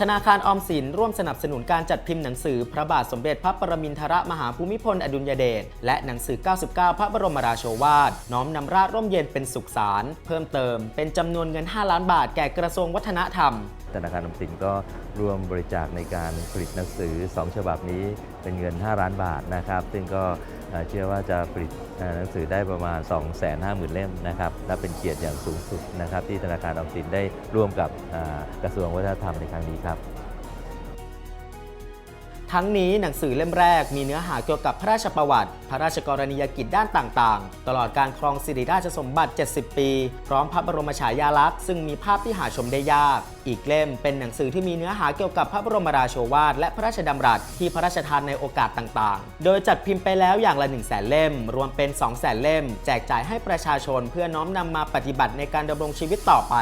ธนาคารออมสินร่วมสนับสนุนการจัดพิมพ์หนังสือพระบาทสมเด็จพระปรมินทรมหาภูมิพลอดุลยเดชและหนังสือ 99 พระบรมราโชวาท น้อมนำราชร่มเย็นเป็นสุขสาร เพิ่มเติมเป็นจำนวนเงิน 5 ล้านบาทแก่กระทรวงวัฒนธรรม ธนาคารออมสินก็ร่วมบริจาคในการผลิตหนังสือ 2 ฉบับนี้เป็นเงิน 5 ล้านบาทนะครับ ซึ่งก็เชื่อว่าจะผลิตหนังสือได้ประมาณ 250,000 เล่มนะครับและเป็นเกียรติอย่างสูงสุดนะครับที่ธนาคารออมสินได้ร่วมกับกระทรวงวัฒนธรรมในครั้งนี้ครับ ทั้งนี้หนังสือเล่มแรกมีเนื้อหาเกี่ยวกับพระราชประวัติ พระราชกรณียกิจด้านต่างๆ ตลอดการครองสิริราชสมบัติ 70 ปี พร้อมพระบรมฉายาลักษณ์ซึ่งมีภาพที่หาชมได้ยาก อีกเล่มเป็นหนังสือที่มีเนื้อหาเกี่ยวกับพระบรมราโชวาทและพระราชดำรัสที่พระราชทานในโอกาสต่างๆ โดยจัดพิมพ์ไปแล้วอย่างละ 1 0 0 0 0แสนเล่ม รวมเป็น 2 0 0แสนเล่ม แจกจ่ายให้ประชาชนเพื่อน้อมนำมาปฏิบัติในการดำรงชีวิตต่อไป